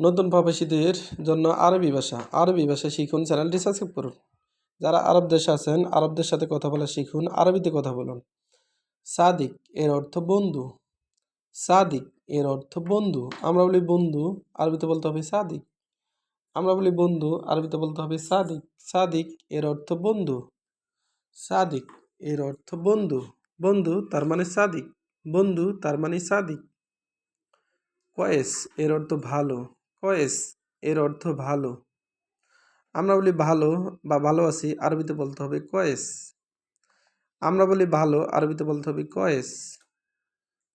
নতুন প্রবাসীদের জন্য আরবি ভাষা। আরবি ভাষা শিখুন, চ্যানেলটি সাবস্ক্রাইব করুন। যারা আরব দেশে আছেন, আরবদের সাথে কথা বলা শিখুন, আরবিতে কথা বলুন। সাদিক এর অর্থ বন্ধু। সাদিক এর অর্থ বন্ধু। আমরা বলি বন্ধু, আরবিতে বলতে হবে সাদিক। আমরা বলি বন্ধু, আরবিতে বলতে হবে সাদিক। সাদিক এর অর্থ বন্ধু। সাদিক এর অর্থ বন্ধু। বন্ধু তার মানে সাদিক। বন্ধু তার মানে সাদিক। কয়েস এর অর্থ ভালো। কয়েস এর অর্থ ভালো। আমরা বলি ভালো বা ভালো আছি, আরবিতে বলতে হবে কয়েস। আমরা বলি ভালো, আরবিতে বলতে হবে কয়েস।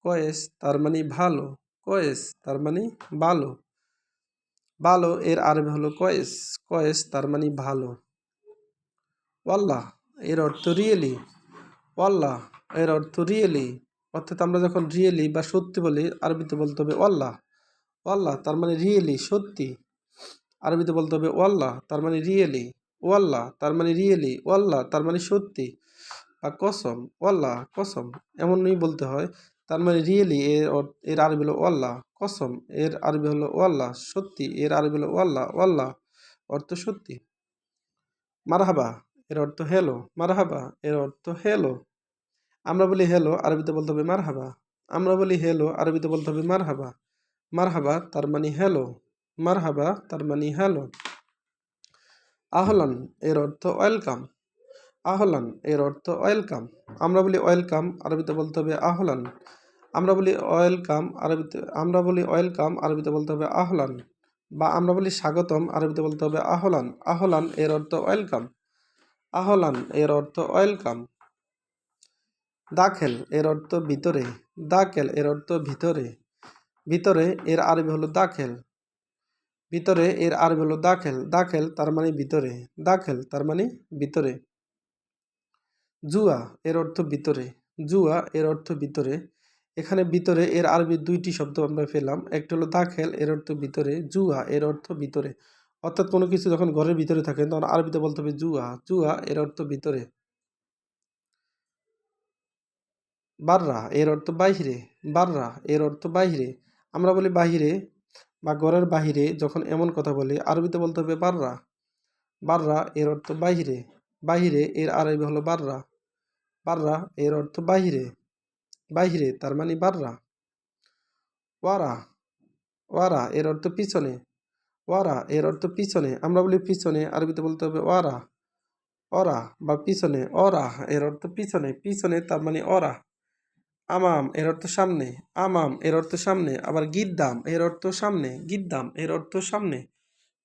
কয়েস তার মানে ভালো, কয়েস তার মানে ভালো। ভালো এর আরবি হলো কয়েস কয়েস তার মানে ভালো। ওয়াল্লাহ এর অর্থ রিয়েলি, ওয়াল্লাহ এর অর্থ রিয়েলি। অর্থাৎ আমরা যখন রিয়েলি বা সত্যি বলি, আরবিতে বলতে হবে ওয়াল্লাহ। ওয়াল্লাহ, তার মানে রিয়েলি, সত্যি। আরবিতে বলতে হবে ওয়াল্লাহ, তার মানে রিয়েলি, ওয়াল্লাহ, তার মানে রিয়েলি, ওয়াল্লাহ, তার মানে সত্যি। বা কসম, ওয়াল্লাহ, কসম, এমনই বলতে হয়। তার মানে রিয়েলি, এর এর আরবি হলো ওয়াল্লাহ, কসম, এর আরবি হলো ওয়াল্লাহ, সত্যি, এর আরবি হলো ওয়াল্লাহ ওয়াল্লাহ, অর্থ সত্যি। মারহাবা, এর অর্থ হেলো মারহাবা, এর অর্থ হেলো আমরা বলি হেলো আরবিতে বলতে হবে মারহাবা। আমরা বলি হেলো আরবিতে বলতে হবে মারহাবা। মারহাবা, তার মানে হেলো মারহাবা, তার মানে হ্যালো। আহলান, এর অর্থ ওয়েলকাম। আহলান, এর অর্থ ওয়েলকাম। আমরা বলি ওয়েলকাম, আরবিতে বলতে হবে আহলান। আমরা বলি ওয়েলকাম, আরবিতে, আমরা বলি ওয়েলকাম, আরবিতে বলতে হবে আহলান। বা আমরা বলি স্বাগতম, আরবিতে বলতে হবে আহলান। আহলান, এর অর্থ ওয়েলকাম। আহলান, এর অর্থ ওয়েলকাম। দাখেল, এর অর্থ ভিতরে। দাখেল, এর অর্থ ভিতরে। ভিতরে এর আরবি হলো দাখেল। ভিতরে এর আরবি হলো দাখেল। দাখেল তার মানে ভিতরে। দাখেল তার মানে ভিতরে। জুয়া এর অর্থ ভিতরে। জুয়া এর অর্থ ভিতরে। এখানে ভিতরে এর আরবি দুইটি শব্দ আমরা পেলাম। একটা হলো দাখেল, এর অর্থ ভিতরে। জুয়া এর অর্থ ভিতরে। অর্থাৎ কোনো কিছু যখন ঘরের ভিতরে থাকে, তখন আরবিতে বলতে হবে জুয়া। জুয়া এর অর্থ ভিতরে। বাররা এর অর্থ বাহিরে। বাররা এর অর্থ বাহিরে। আমরা বলি বাহিরে বা ঘরের বাহিরে যখন এমন কথা বলি, আরবিতে বলতে হবে বাররা। বাররা এর অর্থ বাহিরে। বাহিরে এর আরবি হলো বাররা। বাররা এর অর্থ বাহিরে। বাহিরে তার মানে বাররা। ওয়ারা। ওয়ারা এর অর্থ পিছনে। ওয়ারা এর অর্থ পিছনে। আমরা বলি পিছনে, আরবিতে বলতে হবে ওয়ারা। অরা বা পিছনে। অরা এর অর্থ পিছনে। পিছনে তার মানে অরা আমাম, এর অর্থ সামনে, আমাম, এর অর্থ সামনে, আবার গিদ্দাম, এর অর্থ সামনে, গিদ্দাম, এর অর্থ সামনে।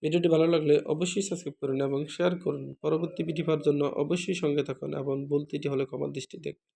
ভিডিওটি ভালো লাগলে অবশ্যই সাবস্ক্রাইব করুন এবং শেয়ার করুন। পরবর্তী ভিডিও পাওয়ার জন্য অবশ্যই সঙ্গে থাকুন এবং বলতেটি হলে ক্ষমার দৃষ্টি দেখুন